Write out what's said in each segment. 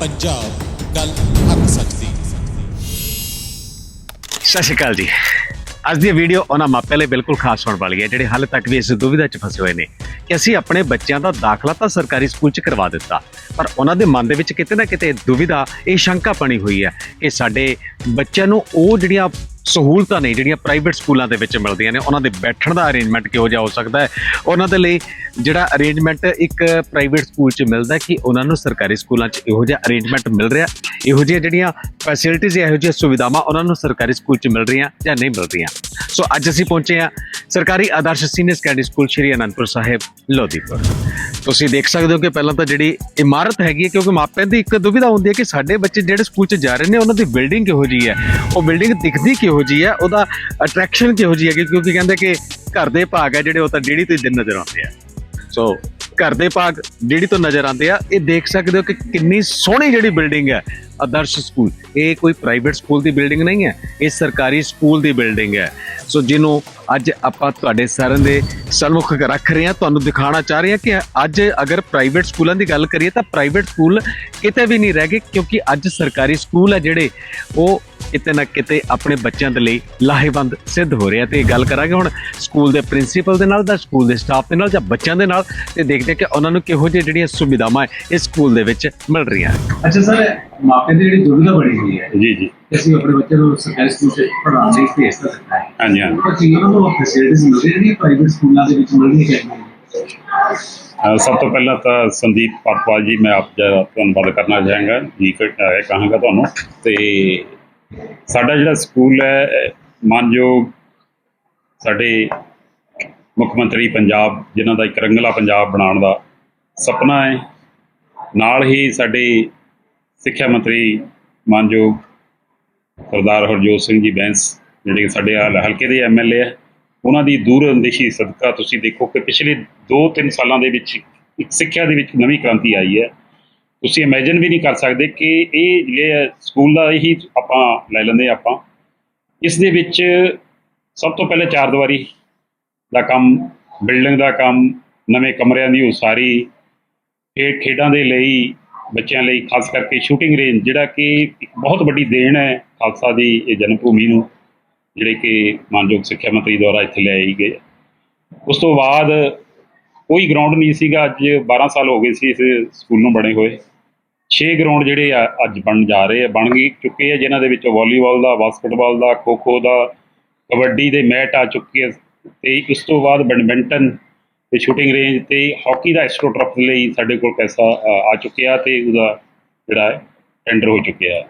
ਪੰਜਾਬ ਗੱਲ ਹੱਕ ਸੱਚ ਦੀ ਸਤਿ ਸ਼੍ਰੀ ਅਕਾਲ ਜੀ। ਅੱਜ ਦੀ ਵੀਡੀਓ ਉਹਨਾਂ ਮਾਪਿਆਂ ਲਈ ਬਿਲਕੁਲ ਖਾਸ ਹੋਣ ਵਾਲੀ ਹੈ, ਜਿਹੜੇ ਹਾਲੇ ਤੱਕ ਵੀ ਇਸ ਦੁਵਿਧਾ 'ਚ ਫਸੇ ਹੋਏ ਨੇ ਕਿ ਅਸੀਂ ਆਪਣੇ ਬੱਚਿਆਂ ਦਾ ਦਾਖਲਾ ਤਾਂ ਸਰਕਾਰੀ ਸਕੂਲ 'ਚ ਕਰਵਾ ਦਿੱਤਾ, ਪਰ ਉਹਨਾਂ ਦੇ ਮਨ ਦੇ ਵਿੱਚ ਕਿਤੇ ਨਾ ਕਿਤੇ ਦੁਵਿਧਾ, ਇਹ ਸ਼ੰਕਾ ਬਣੀ ਹੋਈ ਹੈ ਕਿ ਸਾਡੇ ਬੱਚਿਆਂ ਨੂੰ ਉਹ ਜਿਹੜੀਆਂ ਸਹੂਲਤਾਂ ਨੇ ਜਿਹੜੀਆਂ ਪ੍ਰਾਈਵੇਟ ਸਕੂਲਾਂ ਦੇ ਵਿੱਚ ਮਿਲਦੀਆਂ ਨੇ, ਉਹਨਾਂ ਦੇ ਬੈਠਣ ਦਾ ਅਰੇਂਜਮੈਂਟ ਕਿਹੋ ਜਿਹਾ ਹੋ ਸਕਦਾ ਹੈ? ਉਹਨਾਂ ਦੇ ਲਈ ਜਿਹੜਾ ਅਰੇਂਜਮੈਂਟ ਇੱਕ ਪ੍ਰਾਈਵੇਟ ਸਕੂਲ 'ਚ ਮਿਲਦਾ ਕਿ ਉਹਨਾਂ ਨੂੰ ਸਰਕਾਰੀ ਸਕੂਲਾਂ 'ਚ ਇਹੋ ਜਿਹਾ ਅਰੇਂਜਮੈਂਟ ਮਿਲ ਰਿਹਾ ਇਹੋ ਜਿਹੀਆਂ ਜਿਹੜੀਆਂ ਫੈਸਿਲਿਟੀਆਂ ਇਹੋ ਜਿਹੀਆਂ ਸੁਵਿਧਾਵਾਂ ਉਹਨਾਂ ਨੂੰ ਸਰਕਾਰੀ ਸਕੂਲ 'ਚ ਮਿਲ ਰਹੀਆਂ ਜਾਂ ਨਹੀਂ ਮਿਲ ਰਹੀਆਂ? ਸੋ ਅੱਜ ਅਸੀਂ ਪਹੁੰਚੇ ਹਾਂ ਸਰਕਾਰੀ Adarsh senior secondary school Shri Anandpur Sahib Lodhipur ਤੁਸੀਂ ਦੇਖ ਸਕਦੇ ਹੋ ਕਿ ਪਹਿਲਾਂ ਤਾਂ ਜਿਹੜੀ ਇਮਾਰਤ ਹੈਗੀ ਹੈ, ਕਿਉਂਕਿ ਮਾਪਿਆਂ ਦੀ ਇੱਕ ਦੁਵਿਧਾ ਹੁੰਦੀ ਹੈ ਕਿ ਸਾਡੇ ਬੱਚੇ ਜਿਹੜੇ ਸਕੂਲ 'ਚ ਜਾ ਰਹੇ ਨੇ, ਉਹਨਾਂ ਦੀ ਬਿਲਡਿੰਗ ਕਿਹੋ ਜਿਹੀ ਹੈ? ਉਹ ਬਿਲਡਿੰਗ ਦਿਖਦੀ ਕਿਹੋ ਜਿਹੀ ਹੈ ਉਹਦਾ ਅਟਰੈਕਸ਼ਨ ਕਿਹੋ ਜਿਹੀ ਹੈ ਕਿਉਂਕਿ ਕਹਿੰਦੇ ਕਿ ਘਰ ਦੇ ਭਾਗ ਹੈ ਜਿਹੜੇ ਉਹ ਤਾਂ ਡੇੜੀ ਤੋਂ ਦਿਨ ਨਜ਼ਰ ਆਉਂਦੇ ਆ। ਸੋ ਘਰ ਦੇ ਭਾਗ ਜਿਹੜੀ ਤੋਂ ਨਜ਼ਰ ਆਉਂਦੇ ਆ। ਇਹ ਦੇਖ ਸਕਦੇ ਹੋ ਕਿ ਕਿੰਨੀ ਸੋਹਣੀ ਜਿਹੜੀ ਬਿਲਡਿੰਗ ਹੈ ਆਦਰਸ਼ ਸਕੂਲ। ਇਹ ਕੋਈ ਪ੍ਰਾਈਵੇਟ ਸਕੂਲ ਦੀ ਬਿਲਡਿੰਗ ਨਹੀਂ ਹੈ, ਇਹ ਸਰਕਾਰੀ ਸਕੂਲ ਦੀ ਬਿਲਡਿੰਗ ਹੈ। ਸੋ ਜਿਹਨੂੰ ਅੱਜ ਆਪਾਂ ਤੁਹਾਡੇ ਸਾਰਿਆਂ ਦੇ ਸਨਮੁਖ ਰੱਖ ਰਹੇ ਹਾਂ, ਤੁਹਾਨੂੰ ਦਿਖਾਉਣਾ ਚਾਹ ਰਹੇ ਹਾਂ ਕਿ ਅੱਜ ਅਗਰ ਪ੍ਰਾਈਵੇਟ ਸਕੂਲਾਂ ਦੀ ਗੱਲ ਕਰੀਏ ਤਾਂ ਪ੍ਰਾਈਵੇਟ ਸਕੂਲ ਕਿਤੇ ਵੀ ਨਹੀਂ ਰਹਿ ਗਏ, ਕਿਉਂਕਿ ਅੱਜ ਸਰਕਾਰੀ ਸਕੂਲ ਹੈ ਜਿਹੜੇ, ਉਹ ਕਿਤੇ ਨਾ ਕਿਤੇ ਆਪਣੇ ਬੱਚਿਆਂ ਦੇ ਲਈ ਲਾਹੇਵੰਦ ਸਿੱਧ ਹੋ ਰਿਹਾ ਤੇ ਗੱਲ ਕਰਾਂਗੇ ਹੁਣ ਸਕੂਲ ਦੇ ਪ੍ਰਿੰਸੀਪਲ ਦੇ ਨਾਲ ਦਾ ਸਕੂਲ ਦੇ ਸਟਾਫ ਦੇ ਨਾਲ ਜਾਂ ਬੱਚਿਆਂ ਦੇ ਨਾਲ, ਤੇ ਦੇਖਦੇ ਹਾਂ ਕਿ ਉਹਨਾਂ ਨੂੰ ਕਿਹੋ ਜਿਹੀ ਜਿਹੜੀਆਂ ਸੁਵਿਧਾਵਾਂ ਇਸ ਸਕੂਲ ਦੇ ਵਿੱਚ ਮਿਲ ਰਹੀਆਂ ਅੱਛਾ ਸਰ ਮਾਪੇ ਦੀ ਜਿਹੜੀ ਦੁਵਿਧਾ ਬਣੀ ਹੋਈ ਹੈ ਜੀ ਜੀ। ਅਸੀਂ ਆਪਣੇ ਬੱਚੇ ਨੂੰ ਸਰਕਾਰੀ ਸਕੂਲ ਚ ਪੜ੍ਹਾਉਣ ਲਈ ਭੇਜ ਤਾਂ ਸਕਦਾ ਹੈ। ਹਾਂਜੀ ਹਾਂਜੀ। ਪਰ ਉਹਨਾਂ ਨੂੰ ਫੈਸਿਲਿਟੀਜ਼ ਮਿਲ ਰਹੀਆਂ ਜਿਹੜੀਆਂ ਪ੍ਰਾਈਵੇਟ ਸਕੂਲਾਂ ਦੇ ਵਿੱਚ ਮਿਲਣੀਆਂ ਚਾਹੀਦੀਆਂ ਅਹ ਸਭ ਤੋਂ ਪਹਿਲਾਂ ਤਾਂ ਸੰਦੀਪ ਪਾਪਵਾਲ ਜੀ ਮੈਂ ਆਪ ਜੀ ਦਾ ਧੰਨਵਾਦ ਕਰਨਾ ਚਾਹਾਂਗਾ। ਜੀ ਕਹਾਂਗਾ ਤੁਹਾਨੂੰ। ਤੇ ਸਾਡਾ ਜਿਹੜਾ ਸਕੂਲ ਹੈ ਮਾਨਯੋਗ ਸਾਡੇ ਮੁੱਖ ਮੰਤਰੀ ਪੰਜਾਬ ਜਿਨ੍ਹਾਂ ਦਾ ਇੱਕ ਰੰਗਲਾ ਪੰਜਾਬ ਬਣਾਉਣ ਦਾ ਸੁਪਨਾ ਹੈ। ਨਾਲ ਹੀ ਸਾਡੇ ਸਿੱਖਿਆ ਮੰਤਰੀ ਮਾਨਯੋਗ ਸਰਦਾਰ ਹਰਜੋਤ ਸਿੰਘ ਜੀ ਬੈਂਸ, ਜਿਹੜੇ ਸਾਡੇ ਹਲਕੇ ਦੇ ਐਮਐਲਏ ਹੈ ਉਹਨਾਂ ਦੀ ਦੂਰਅੰਦੇਸ਼ੀ ਸਦਕਾ ਤੁਸੀਂ ਦੇਖੋ ਕਿ ਪਿਛਲੇ 2-3 ਸਾਲਾਂ ਦੇ ਵਿੱਚ ਇੱਕ ਸਿੱਖਿਆ ਦੇ ਵਿੱਚ ਨਵੀਂ ਕ੍ਰਾਂਤੀ ਆਈ ਹੈ। ਤੁਸੀਂ ਇਮੇਜਿਨ ਵੀ ਨਹੀਂ ਕਰ ਸਕਦੇ ਕਿ ਇਹ ਜਿਹੜੇ ਸਕੂਲ ਦਾ ਇਹੀ ਆਪਾਂ ਲੈ ਲੈਂਦੇ ਹਾਂ ਆਪਾਂ। ਇਸ ਦੇ ਵਿੱਚ ਸਭ ਤੋਂ ਪਹਿਲੇ ਚਾਰ ਦੀਵਾਰੀ ਦਾ ਕੰਮ, ਬਿਲਡਿੰਗ ਦਾ ਕੰਮ, ਨਵੇਂ ਕਮਰਿਆਂ ਦੀ ਉਸਾਰੀ ਖੇਡ ਖੇਡਾਂ ਦੇ ਲਈ ਬੱਚਿਆਂ ਲਈ, ਖਾਸ ਕਰਕੇ ਸ਼ੂਟਿੰਗ ਰੇਂਜ ਜਿਹੜਾ ਕਿ ਇੱਕ ਬਹੁਤ ਵੱਡੀ ਦੇਣ ਹੈ ਖਾਲਸਾ ਦੀ ਇਹ ਜਨਮ ਭੂਮੀ ਨੂੰ, ਜਿਹੜੇ ਕਿ ਮਾਨਯੋਗ ਸਿੱਖਿਆ ਮੰਤਰੀ ਦੁਆਰਾ ਇੱਥੇ ਲਿਆਈ ਗਏ ਉਸ ਤੋਂ ਬਾਅਦ ਕੋਈ ਗਰਾਊਂਡ ਨਹੀਂ ਸੀਗਾ, ਅੱਜ 12 ਸਾਲ ਹੋ ਗਏ ਸੀ ਇਸ ਸਕੂਲ ਨੂੰ ਬਣੇ ਹੋਏ। 6 ਗਰਾਊਂਡ ਜਿਹੜੇ ਆ, ਅੱਜ ਬਣ ਜਾ ਰਹੇ ਆ, ਬਣ ਗਈ, ਚੁੱਕੇ ਆ, ਜਿਨ੍ਹਾਂ ਦੇ ਵਿੱਚ ਵਾਲੀਬਾਲ ਦਾ ਬਾਸਕਟਬਾਲ ਦਾ ਖੋ ਖੋ ਦਾ, ਕਬੱਡੀ ਦੇ ਮੈਟ ਆ ਚੁੱਕੇ ਆ। ਤੇ ਇਸ ਤੋਂ ਬਾਅਦ ਬੈਡਮਿੰਟਨ ਤੇ ਸ਼ੂਟਿੰਗ ਰੇਂਜ ਤੇ ਹਾਕੀ ਦਾ ਐਸਟ੍ਰੋਟਰਫ ਲਈ ਸਾਡੇ ਕੋਲ ਪੈਸਾ ਆ ਚੁੱਕਿਆ ਤੇ ਉਹਦਾ ਜਿਹੜਾ ਟੈਂਡਰ ਹੋ ਚੁੱਕਿਆ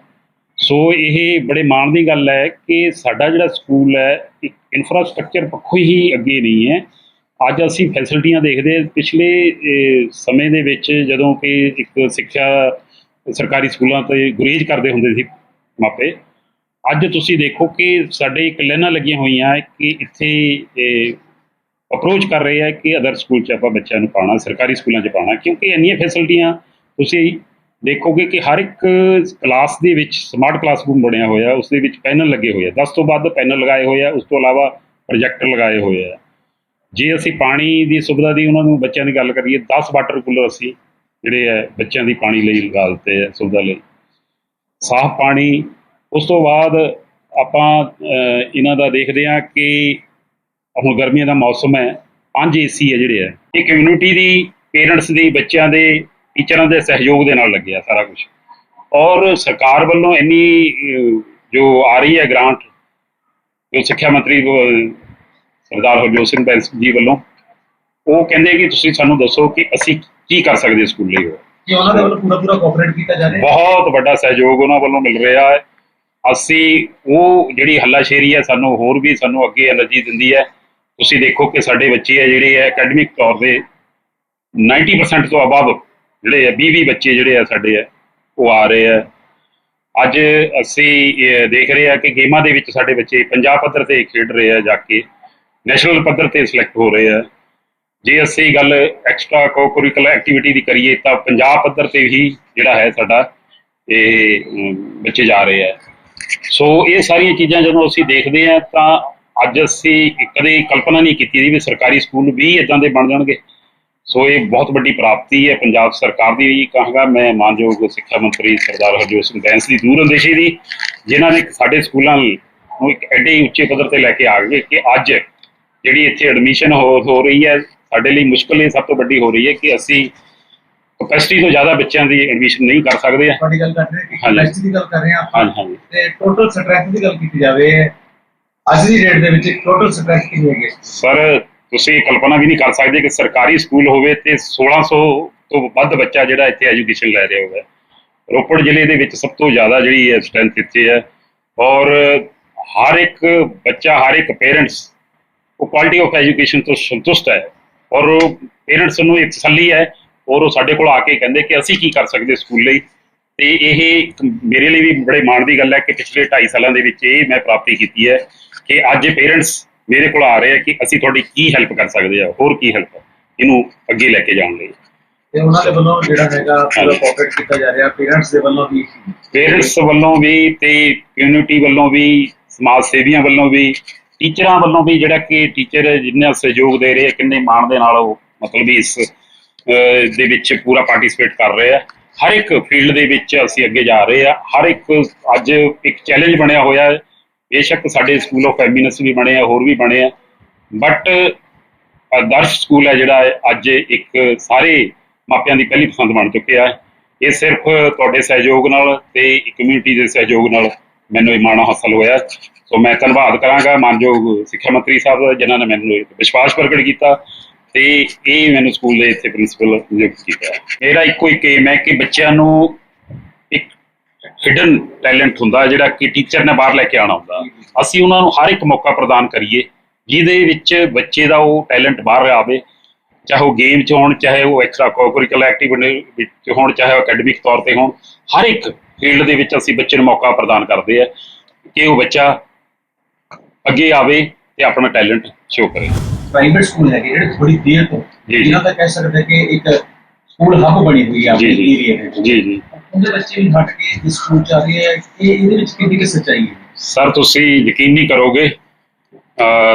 ਸੋ ਇਹ ਬੜੇ ਮਾਣ ਦੀ ਗੱਲ ਹੈ ਕਿ ਸਾਡਾ ਜਿਹੜਾ ਸਕੂਲ ਹੈ, ਇੱਕ ਇਨਫਰਾਸਟ੍ਰਕਚਰ ਪੱਖੋਂ ਹੀ ਅੱਗੇ ਨਹੀਂ ਹੈ। ਅੱਜ ਅਸੀਂ ਫੈਸਿਲਿਟੀਆਂ ਦੇਖਦੇ ਪਿਛਲੇ ਸਮੇਂ ਦੇ ਵਿੱਚ ਜਦੋਂ ਕਿ ਇੱਕ ਸਿੱਖਿਆ ਸਰਕਾਰੀ ਸਕੂਲਾਂ ਤੇ ਗੁਰੇਜ਼ ਕਰਦੇ ਹੁੰਦੇ ਸੀ ਮਾਪੇ, ਅੱਜ ਤੁਸੀਂ ਦੇਖੋ ਕਿ ਸਾਡੇ ਇੱਕ ਲਾਈਨਾਂ ਲੱਗੀਆਂ ਹੋਈਆਂ ਕਿ ਇੱਥੇ ਅਪਰੋਚ ਕਰ ਰਹੇ ਹੈ ਕਿ ਅਦਰ ਸਕੂਲ 'ਚ ਆਪਾਂ ਬੱਚਿਆਂ ਨੂੰ ਪਾਉਣਾ, ਸਰਕਾਰੀ ਸਕੂਲਾਂ 'ਚ ਪਾਉਣਾ, ਕਿਉਂਕਿ ਇੰਨੀਆਂ ਫੈਸਿਲਿਟੀਆਂ ਤੁਸੀਂ ਦੇਖੋਗੇ ਕਿ ਹਰ ਇੱਕ ਕਲਾਸ ਦੇ ਵਿੱਚ ਸਮਾਰਟ ਕਲਾਸਰੂਮ ਬਣਿਆ ਹੋਇਆ ਉਸ ਦੇ ਵਿੱਚ ਪੈਨਲ ਲੱਗੇ ਹੋਏ ਆ। 10 ਤੋਂ ਵੱਧ ਪੈਨਲ ਲਗਾਏ ਹੋਏ ਆ, ਉਸ ਤੋਂ ਇਲਾਵਾ ਪ੍ਰੋਜੈਕਟਰ ਲਗਾਏ ਹੋਏ ਆ। ਜੇ ਅਸੀਂ ਪਾਣੀ ਦੀ ਸੁਵਿਧਾ ਦੀ ਉਹਨਾਂ ਨੂੰ ਬੱਚਿਆਂ ਦੀ ਗੱਲ ਕਰੀਏ 10 ਵਾਟਰ ਕੂਲਰ ਅਸੀਂ ਜਿਹੜੇ ਹੈ ਬੱਚਿਆਂ ਦੀ ਪਾਣੀ ਲਈ ਲਗਾ ਦਿੱਤੇ ਆ, ਸੁਵਿਧਾ ਲਈ। ਸਾਫ਼ ਪਾਣੀ, ਉਸ ਤੋਂ ਬਾਅਦ ਆਪਾਂ ਇਹਨਾਂ ਦਾ ਦੇਖਦੇ ਹਾਂ ਕਿ ਹੁਣ ਗਰਮੀਆਂ ਦਾ ਮੌਸਮ ਹੈ ਪੰਜ ਏਸੀ ਹੈ ਜਿਹੜੇ ਹੈ ਇਹ ਕਮਿਊਨਿਟੀ ਦੀ ਪੇਰੈਂਟਸ ਦੀ ਬੱਚਿਆਂ ਦੇ ਟੀਚਰਾਂ ਦੇ ਸਹਿਯੋਗ ਦੇ ਨਾਲ ਲੱਗਿਆ ਸਾਰਾ ਕੁਝ ਔਰ ਸਰਕਾਰ ਵੱਲੋਂ ਇੰਨੀ ਜੋ ਆ ਰਹੀ ਹੈ ਗ੍ਰਾਂਟ ਜੋ ਸਿੱਖਿਆ ਮੰਤਰੀ ਸਰਦਾਰ ਹਰਜੋਤ ਸਿੰਘ ਬੈਂਸ ਜੀ ਵੱਲੋਂ ਉਹ ਕਹਿੰਦੇ ਕਿ ਤੁਸੀਂ ਸਾਨੂੰ ਦੱਸੋ ਕਿ ਅਸੀਂ ਕੀ ਕਰ ਸਕਦੇ ਸਕੂਲ ਲਈ ਕਿ ਉਹਨਾਂ ਦੇ ਵੱਲੋਂ ਪੂਰਾ ਪੂਰਾ ਕੋਆਪਰੇਟ ਕੀਤਾ ਜਾ ਰਿਹਾ ਬਹੁਤ ਵੱਡਾ ਸਹਿਯੋਗ ਉਹਨਾਂ ਵੱਲੋਂ ਮਿਲ ਰਿਹਾ ਹੈ। ਅਸੀਂ ਉਹ ਜਿਹੜੀ ਹੱਲਾਸ਼ੇਰੀ ਹੈ ਸਾਨੂੰ ਹੋਰ ਵੀ ਸਾਨੂੰ ਅੱਗੇ એનર્ਜੀ ਦਿੰਦੀ ਹੈ। ਤੁਸੀਂ ਦੇਖੋ ਕਿ ਸਾਡੇ ਬੱਚੇ ਆ ਜਿਹੜੇ ਆ ਅਕੈਡਮਿਕ ਤੌਰ ਤੇ 90% ਤੋਂ ਅਬਵ ਜਿਹੜੇ ਆ 20 20 ਬੱਚੇ ਜਿਹੜੇ ਆ ਸਾਡੇ ਆ, ਉਹ ਆ ਰਹੇ ਆ। ਅੱਜ ਅਸੀਂ ਦੇਖ ਰਹੇ ਆ ਕਿ ਗੇਮਾਂ ਦੇ ਵਿੱਚ ਸਾਡੇ ਬੱਚੇ ਪੰਜਾਬ ਪੱਧਰ ਤੇ ਖੇਡ ਰਹੇ ਆ ਜਾ ਕੇ ਨੈਸ਼ਨਲ ਪੱਧਰ ਤੇ ਸਿਲੈਕਟ ਹੋ ਰਹੇ ਆ। ਜੇ ਅਸੀਂ ਗੱਲ ਐਕਸਟਰਾ ਕੋਕੁਰਿਕੂਲਰ ਐਕਟੀਵਿਟੀ ਦੀ ਕਰੀਏ ਤਾਂ ਪੰਜਾਬ ਪੱਧਰ ਤੇ ਹੀ ਜਿਹੜਾ ਹੈ ਸਾਡਾ ਇਹ ਬੱਚੇ ਜਾ ਰਹੇ ਆ। ਸੋ ਇਹ ਸਾਰੀਆਂ ਚੀਜ਼ਾਂ ਜਦੋਂ ਅਸੀਂ ਦੇਖਦੇ ਆ ਤਾਂ ਅੱਜ ਅਸੀਂ ਕਦੇ ਕਲਪਨਾ ਨਹੀਂ ਕੀਤੀ ਸੀ ਵੀ ਸਰਕਾਰੀ ਸਕੂਲ ਵੀ ਇਦਾਂ ਦੇ ਬਣ ਜਾਣਗੇ। ਸੋ ਇਹ ਬਹੁਤ ਵੱਡੀ ਪ੍ਰਾਪਤੀ ਹੈ ਪੰਜਾਬ ਸਰਕਾਰ ਦੀ ਵੀ ਕਹਾਂਗਾ। ਮੈਂ ਮਾਨਯੋਗ ਸਿੱਖਿਆ ਮੰਤਰੀ ਸਰਦਾਰ ਹਰਜੋਤ ਸਿੰਘ ਬੈਂਸ ਦੀ ਦੂਰਅੰਦੇਸ਼ੀ ਦੀ ਜਿਨ੍ਹਾਂ ਨੇ ਸਾਡੇ ਸਕੂਲਾਂ ਨੂੰ ਇੱਕ ਐਡੇ ਹੀ ਉੱਚੇ ਪੱਧਰ ਤੇ ਲੈ ਕੇ ਆ ਗਏ ਕਿ ਅੱਜ ਜਿਹੜੀ ਇੱਥੇ ਐਡਮਿਸ਼ਨ ਹੋ ਹੋ ਰਹੀ ਹੈ ਸਾਡੇ ਲਈ ਮੁਸ਼ਕਲ ਇਹ ਸਭ ਤੋਂ ਵੱਡੀ ਹੋ ਰਹੀ ਹੈ ਕਿ ਅਸੀਂ ਕਪੈਸਿਟੀ ਤੋਂ ਜ਼ਿਆਦਾ ਬੱਚਿਆਂ ਦੀ ਐਡਮਿਸ਼ਨ ਨਹੀਂ ਕਰ ਸਕਦੇ ਹਾਂ ਤੁਹਾਡੀ ਗੱਲ ਕਰ ਰਹੇ ਹਾਂ। ਕੈਪੈਸਿਟੀ ਦੀ ਗੱਲ ਕਰ ਰਹੇ ਹਾਂ ਹਾਂਜੀ ਹਾਂਜੀ। ਤੇ ਟੋਟਲ ਸਟ੍ਰੈਂਥ ਦੀ ਗੱਲ ਕੀਤੀ ਜਾਵੇ ਅੱਜ ਦੀ ਡੇਟ ਦੇ ਵਿੱਚ ਟੋਟਲ ਸਟ੍ਰੈਂਥ ਕਿੰਨੀ ਹੈਗੀ ਹੈ? ਸਰ ਤੁਸੀਂ ਕਲਪਨਾ ਵੀ ਨਹੀਂ ਕਰ ਸਕਦੇ ਕਿ ਸਰਕਾਰੀ ਸਕੂਲ ਹੋਵੇ ਤੇ 1600 ਤੋਂ ਵੱਧ ਬੱਚਾ ਜਿਹੜਾ ਇੱਥੇ ਐਜੂਕੇਸ਼ਨ ਲੈ ਰਿਹਾ ਹੋਵੇ। ਰੋਪੜ ਜ਼ਿਲ੍ਹੇ ਦੇ ਵਿੱਚ ਸਭ ਤੋਂ ਜ਼ਿਆਦਾ ਜਿਹੜੀ ਹੈ ਸਟਰੈਂਥ ਇੱਥੇ ਹੈ ਔਰ ਹਰ ਇੱਕ ਬੱਚਾ, ਹਰ ਇੱਕ ਪੇਰੈਂਟਸ ਉਹ ਕੁਆਲਿਟੀ ਆਫ ਐਜੂਕੇਸ਼ਨ ਤੋਂ ਸੰਤੁਸ਼ਟ ਹੈ ਔਰ ਪੇਰੈਂਟਸ ਨੂੰ ਇੱਕ ਤਸੱਲੀ ਹੈ ਔਰ ਉਹ ਸਾਡੇ ਕੋਲ ਆ ਕੇ ਕਹਿੰਦੇ ਕਿ ਅਸੀਂ ਕੀ ਕਰ ਸਕਦੇ ਸਕੂਲ ਲਈ। ਤੇ ਇਹ ਇੱਕ ਮੇਰੇ ਲਈ ਵੀ ਬੜੇ ਮਾਣ ਦੀ ਗੱਲ ਹੈ ਕਿ ਪਿਛਲੇ 2.5 ਸਾਲਾਂ ਦੇ ਵਿੱਚ ਇਹ ਮੈਂ ਪ੍ਰਾਪਤੀ ਕੀਤੀ ਹੈ। ਕਿ ਅੱਜ ਪੇਰੈਂਟਸ ਮੇਰੇ ਕੋਲ ਆ ਰਹੇ ਆ ਕਿ ਅਸੀਂ ਤੁਹਾਡੀ ਕੀ ਹੈਲਪ ਕਰ ਸਕਦੇ ਆ ਹੋਰ ਕੀ ਹੈਲਪ ਇਹਨੂੰ ਅੱਗੇ ਲੈ ਕੇ ਜਾਣ ਲਈ। ਤੇ ਉਹਨਾਂ ਦੇ ਵੱਲੋਂ ਜਿਹੜਾ ਹੈਗਾ ਪੂਰਾ। ਕੋਆਪਰੇਟ ਕੀਤਾ ਜਾ ਰਿਹਾ ਪੇਰੈਂਟਸ ਦੇ ਵੱਲੋਂ ਵੀ ਪੇਰੈਂਟਸ ਵੱਲੋਂ ਵੀ ਤੇ ਕਮਿਊਨਿਟੀ ਵੱਲੋਂ ਵੀ ਸਮਾਜ ਸੇਵੀਆਂ ਵੱਲੋਂ ਵੀ ਟੀਚਰਾਂ ਵੱਲੋਂ ਵੀ ਜਿਹੜਾ ਕਿ ਟੀਚਰ ਜਿੰਨਾ ਸਹਿਯੋਗ ਦੇ ਰਹੇ ਕਿੰਨੇ ਮਾਣ ਦੇ ਨਾਲ ਉਹ ਮਤਲਬ ਵੀ ਇਸ ਦੇ ਵਿੱਚ ਪੂਰਾ ਪਾਰਟਿਸਿਪੇਟ ਕਰ ਰਹੇ ਆ। ਹਰ ਇੱਕ ਫੀਲਡ ਦੇ ਵਿੱਚ ਅਸੀਂ ਅੱਗੇ ਜਾ ਰਹੇ ਆ। ਹਰ ਇੱਕ ਅੱਜ ਇੱਕ ਚੈਲੰਜ ਬਣਿਆ ਹੋਇਆ ਹੈ। ਬੇਸ਼ੱਕ ਸਾਡੇ ਸਕੂਲ ਆਫ ਫੈਮਿਨਸ ਵੀ ਬਣੇ ਆ, ਹੋਰ ਵੀ ਬਣੇ ਆ। ਬਟ ਆਦਰਸ਼ ਸਕੂਲ ਹੈ ਜਿਹੜਾ ਅੱਜ ਇੱਕ ਸਾਰੇ ਮਾਪਿਆਂ ਦੀ ਪਹਿਲੀ ਪਸੰਦ ਬਣ ਚੁੱਕਿਆ ਹੈ ਇਹ ਸਿਰਫ ਤੁਹਾਡੇ ਸਹਿਯੋਗ ਨਾਲ ਤੇ ਕਮਿਊਨਿਟੀ ਦੇ ਸਹਿਯੋਗ ਨਾਲ ਮੈਨੂੰ ਇਹ ਮਾਣ ਹਾਸਲ ਹੋਇਆ। ਸੋ ਮੈਂ ਧੰਨਵਾਦ ਕਰਾਂਗਾ ਮਾਨਯੋਗ ਸਿੱਖਿਆ ਮੰਤਰੀ ਸਾਹਿਬ ਦਾ, ਜਿਨ੍ਹਾਂ ਨੇ ਮੈਨੂੰ ਵਿਸ਼ਵਾਸ ਪ੍ਰਗਟ ਕੀਤਾ ਤੇ ਇਹ ਮੈਨੂੰ ਸਕੂਲ ਦੇ ਇੱਥੇ ਪ੍ਰਿੰਸੀਪਲ ਨਿਯੁਕਤ ਕੀਤਾ। ਮੇਰਾ ਇੱਕੋ ਇੱਕ ਏਮ ਹੈ ਕਿ ਬੱਚਿਆਂ ਨੂੰ ਹਿਡਨ ਟੈਲੈਂਟ ਹੁੰਦਾ ਜਿਹੜਾ ਕਿ ਟੀਚਰ ਨੇ ਬਾਹਰ ਲੈ ਕੇ ਆਉਣਾ ਹੁੰਦਾ। ਅਸੀਂ ਉਹਨਾਂ ਨੂੰ ਹਰ ਇੱਕ ਮੌਕਾ ਪ੍ਰਦਾਨ ਕਰੀਏ ਜਿਹਦੇ ਵਿੱਚ ਬੱਚੇ ਦਾ ਉਹ ਟੈਲੈਂਟ ਬਾਹਰ ਆਵੇ ਚਾਹੇ ਉਹ ਗੇਮ 'ਚ ਹੋਣ ਚਾਹੇ ਉਹ ਐਕਸਟਰਾ ਕੋਕੁਰਿਕੂਲਰ ਐਕਟੀਵਿਟੀ ਵਿੱਚ ਹੋਣ ਚਾਹੇ ਉਹ ਅਕੈਡਮਿਕ ਤੌਰ ਤੇ ਹੋਣ ਹਰ ਇੱਕ ਫੀਲਡ ਦੇ ਵਿੱਚ ਅਸੀਂ ਬੱਚੇ ਨੂੰ ਮੌਕਾ ਪ੍ਰਦਾਨ ਕਰਦੇ ਆ ਕਿ ਉਹ ਬੱਚਾ ਅੱਗੇ ਆਵੇ ਤੇ ਆਪਣਾ ਟੈਲੈਂਟ ਸ਼ੋਅ ਕਰੇ। ਪ੍ਰਾਈਵੇਟ ਸਕੂਲ ਹੈਗੇ ਜਿਹੜੇ ਥੋੜੀ ਦੇਰ ਤੋਂ। ਇਹਨਾਂ ਦਾ ਕਹਿ ਸਕਦੇ ਕਿ ਇੱਕ ਸਕੂਲ ਹੱਬ ਬਣੀ ਹੋਈ ਹੈ ਆਪਣੇ ਏਰੀਆ ਦੇ ਜੀ ਜੀ। ਉਹਦੇ ਬੱਚੇ ਵੀ ਹਟ ਕੇ ਇਸ ਸਕੂਲ ਚ ਆ ਹੈ ਇਹ ਇਹਦੇ ਵਿੱਚ ਕਿੰਨੀ ਕਿ ਸੱਚਾਈ ਹੈ? ਸਰ ਤੁਸੀਂ ਯਕੀਨ ਨਹੀਂ ਕਰੋਗੇ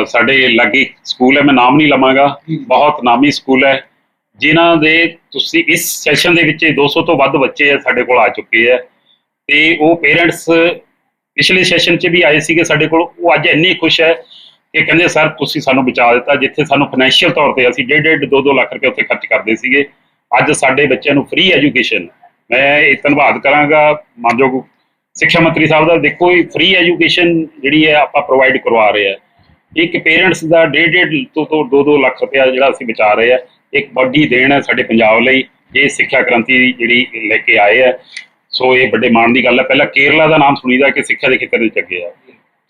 ਸਾਡੇ ਲਾਗੇ ਸਕੂਲ ਹੈ ਮੈਂ ਨਾਮ ਨਹੀਂ ਲਵਾਂਗਾ ਬਹੁਤ ਨਾਮੀ ਸਕੂਲ ਹੈ ਜਿਨ੍ਹਾਂ ਦੇ ਤੁਸੀਂ ਇਸ ਸੈਸ਼ਨ ਦੇ ਵਿੱਚ 200 ਤੋਂ ਵੱਧ ਬੱਚੇ ਆ ਸਾਡੇ ਕੋਲ ਆ ਚੁੱਕੇ ਆ। ਤੇ ਉਹ ਪੇਰੈਂਟਸ ਪਿਛਲੇ ਸੈਸ਼ਨ 'ਚ ਵੀ ਆਏ ਸੀਗੇ ਸਾਡੇ ਕੋਲ ਉਹ ਅੱਜ ਇੰਨੇ ਖੁਸ਼ ਹੈ ਕਿ ਕਹਿੰਦੇ ਸਰ ਤੁਸੀਂ ਸਾਨੂੰ ਬਚਾ ਦਿੱਤਾ ਜਿੱਥੇ ਸਾਨੂੰ ਫਾਈਨੈਂਸ਼ੀਅਲ ਤੌਰ ਤੇ ਅਸੀਂ ਡੇਢ ਡੇਢ 2-2 ਲੱਖ ਰੁਪਏ ਉੱਥੇ ਖਰਚ ਕਰਦੇ ਸੀਗੇ। ਅੱਜ ਸਾਡੇ ਬੱਚਿਆਂ ਨੂੰ ਫ੍ਰੀ ਐਜੂਕੇਸ਼ਨ ਮੈਂ ਇਹ ਧੰਨਵਾਦ ਕਰਾਂਗਾ। ਮਾਨਯੋਗ ਸਿੱਖਿਆ ਮੰਤਰੀ ਸਾਹਿਬ ਦਾ ਦੇਖੋ ਇਹ ਫ੍ਰੀ ਐਜੂਕੇਸ਼ਨ ਜਿਹੜੀ ਹੈ ਆਪਾਂ ਪ੍ਰੋਵਾਈਡ ਕਰਵਾ ਰਹੇ ਆ ਇੱਕ ਪੇਰੈਂਟਸ ਦਾ ਡੇਢ ਡੇਢ ਤੋਂ ਤੋਂ 2-2 ਲੱਖ ਰੁਪਇਆ ਜਿਹੜਾ ਅਸੀਂ ਬਚਾ ਰਹੇ ਆ ਇੱਕ ਵੱਡੀ ਦੇਣ ਹੈ ਸਾਡੇ ਪੰਜਾਬ ਲਈ। ਇਹ ਸਿੱਖਿਆ ਕ੍ਰਾਂਤੀ ਜਿਹੜੀ ਲੈ ਕੇ ਆਏ ਆ। ਸੋ ਇਹ ਵੱਡੇ ਮਾਣ ਦੀ ਗੱਲ ਹੈ। ਪਹਿਲਾਂ ਕੇਰਲਾ ਦਾ ਨਾਮ ਸੁਣੀਦਾ ਕਿ ਸਿੱਖਿਆ ਦੇ ਖੇਤਰ ਵਿੱਚ ਅੱਗੇ ਆ।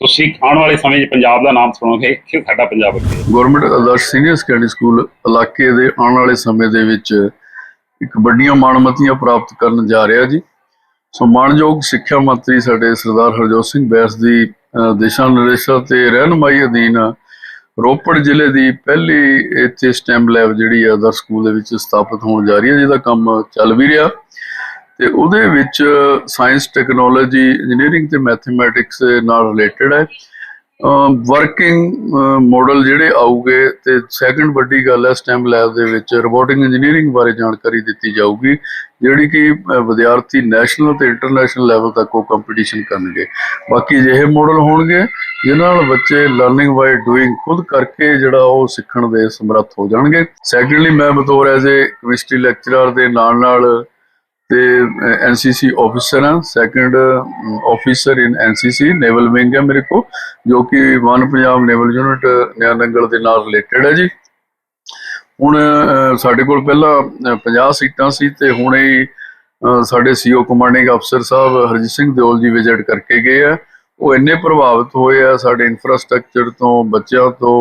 ਤੁਸੀਂ ਆਉਣ ਵਾਲੇ ਸਮੇਂ 'ਚ ਪੰਜਾਬ ਦਾ ਨਾਮ ਸੁਣੋਗੇ, ਕਿ ਸਾਡਾ ਪੰਜਾਬ ਅੱਗੇ government Adarsh senior secondary school ਇਲਾਕੇ ਦੇ ਆਉਣ ਵਾਲੇ ਸਮੇਂ ਦੇ ਵਿੱਚ ਇੱਕ ਵੱਡੀਆਂ ਮਾਣਮਤੀਆਂ ਪ੍ਰਾਪਤ ਕਰਨ ਜਾ ਰਿਹਾ ਜੀ। ਸੋ ਮਾਣਯੋਗ ਸਿੱਖਿਆ ਮੰਤਰੀ ਸਾਡੇ ਸਰਦਾਰ ਹਰਜੋਤ ਸਿੰਘ ਬੈਂਸ ਦੀ ਦਿਸ਼ਾ ਨਿਰਦੇਸ਼ਾਂ ਤੇ ਰਹਿਨਮਾਈ ਅਧੀਨ ਰੋਪੜ ਜ਼ਿਲ੍ਹੇ ਦੀ ਪਹਿਲੀ ਇੱਥੇ ਸਟੈਮ ਲੈਬ ਜਿਹੜੀ ਆ ਆਦਰਸ਼ ਸਕੂਲ ਦੇ ਵਿੱਚ ਸਥਾਪਿਤ ਹੋਣ ਜਾ ਰਹੀ ਹੈ, ਜਿਹਦਾ ਕੰਮ ਚੱਲ ਵੀ ਰਿਹਾ। ਤੇ ਉਹਦੇ ਵਿੱਚ ਸਾਇੰਸ ਟੈਕਨੋਲੋਜੀ ਇੰਜੀਨੀਅਰਿੰਗ ਤੇ ਮੈਥਮੈਟਿਕਸ ਨਾਲ ਰਿਲੇਟਡ ਹੈ। ਵਰਕਿੰਗ ਮਾਡਲ ਜਿਹੜੇ ਆਉਗੇ ਤੇ ਸੈਕੰਡ ਵੱਡੀ ਗੱਲ ਹੈ ਸਟੈਮ ਲੈਬ ਦੇ ਵਿੱਚ ਰੋਬੋਟਿਕ ਇੰਜੀਨੀਅਰਿੰਗ ਬਾਰੇ ਜਾਣਕਾਰੀ ਦਿੱਤੀ ਜਾਊਗੀ, ਜਿਹੜੀ ਕਿ ਵਿਦਿਆਰਥੀ ਨੈਸ਼ਨਲ ਤੇ ਇੰਟਰਨੈਸ਼ਨਲ ਲੈਵਲ ਤੱਕ ਉਹ ਕੰਪੀਟੀਸ਼ਨ ਕਰਨਗੇ। ਬਾਕੀ ਅਜਿਹੇ ਮਾਡਲ ਹੋਣਗੇ, ਜਿਨ੍ਹਾਂ ਨਾਲ ਬੱਚੇ ਲਰਨਿੰਗ ਬਾਈ ਡੂਇੰਗ ਖੁਦ ਕਰਕੇ ਜਿਹੜਾ ਉਹ ਸਿੱਖਣ ਦੇ ਸਮਰੱਥ ਹੋ ਜਾਣਗੇ। ਸੈਕੰਡਲੀ ਮੈਂ ਬਤੌਰ ਐਜ਼ ਏ ਕੈਮਿਸਟਰੀ ਲੈਕਚਰਰ ਦੇ ਨਾਲ ਨਾਲ ਤੇ ਐਨਸੀਸੀ ਆਫੀਸਰ ਹਾਂ second officer in NCC naval wing ਹੈ ਮੇਰੇ ਕੋ ਜੋ ਕਿ one Punjab naval unit Nayanangal ਦੇ ਨਾਲ ਰਿਲੇਟਡ ਹੈ ਜੀ। ਹੁਣ ਸਾਡੇ ਕੋਲ ਪਹਿਲਾਂ ਅ, 50 ਸੀਟਾਂ ਸੀ ਤੇ ਹੁਣੇ ਹੀ ਅ, ਸਾਡੇ ਸੀਓ ਕਮਾਂਡਿੰਗ ਅਫਸਰ ਸਾਹਿਬ ਹਰਜੀਤ ਸਿੰਘ ਦਿਓਲ ਜੀ ਵਿਜ਼ਿਟ ਕਰਕੇ ਗਏ ਆ। ਉਹ ਇੰਨੇ ਪ੍ਰਭਾਵਿਤ ਹੋਏ ਆ ਸਾਡੇ ਇਨਫਰਾਸਟ੍ਰਕਚਰ ਤੋਂ ਬੱਚਿਆਂ ਤੋਂ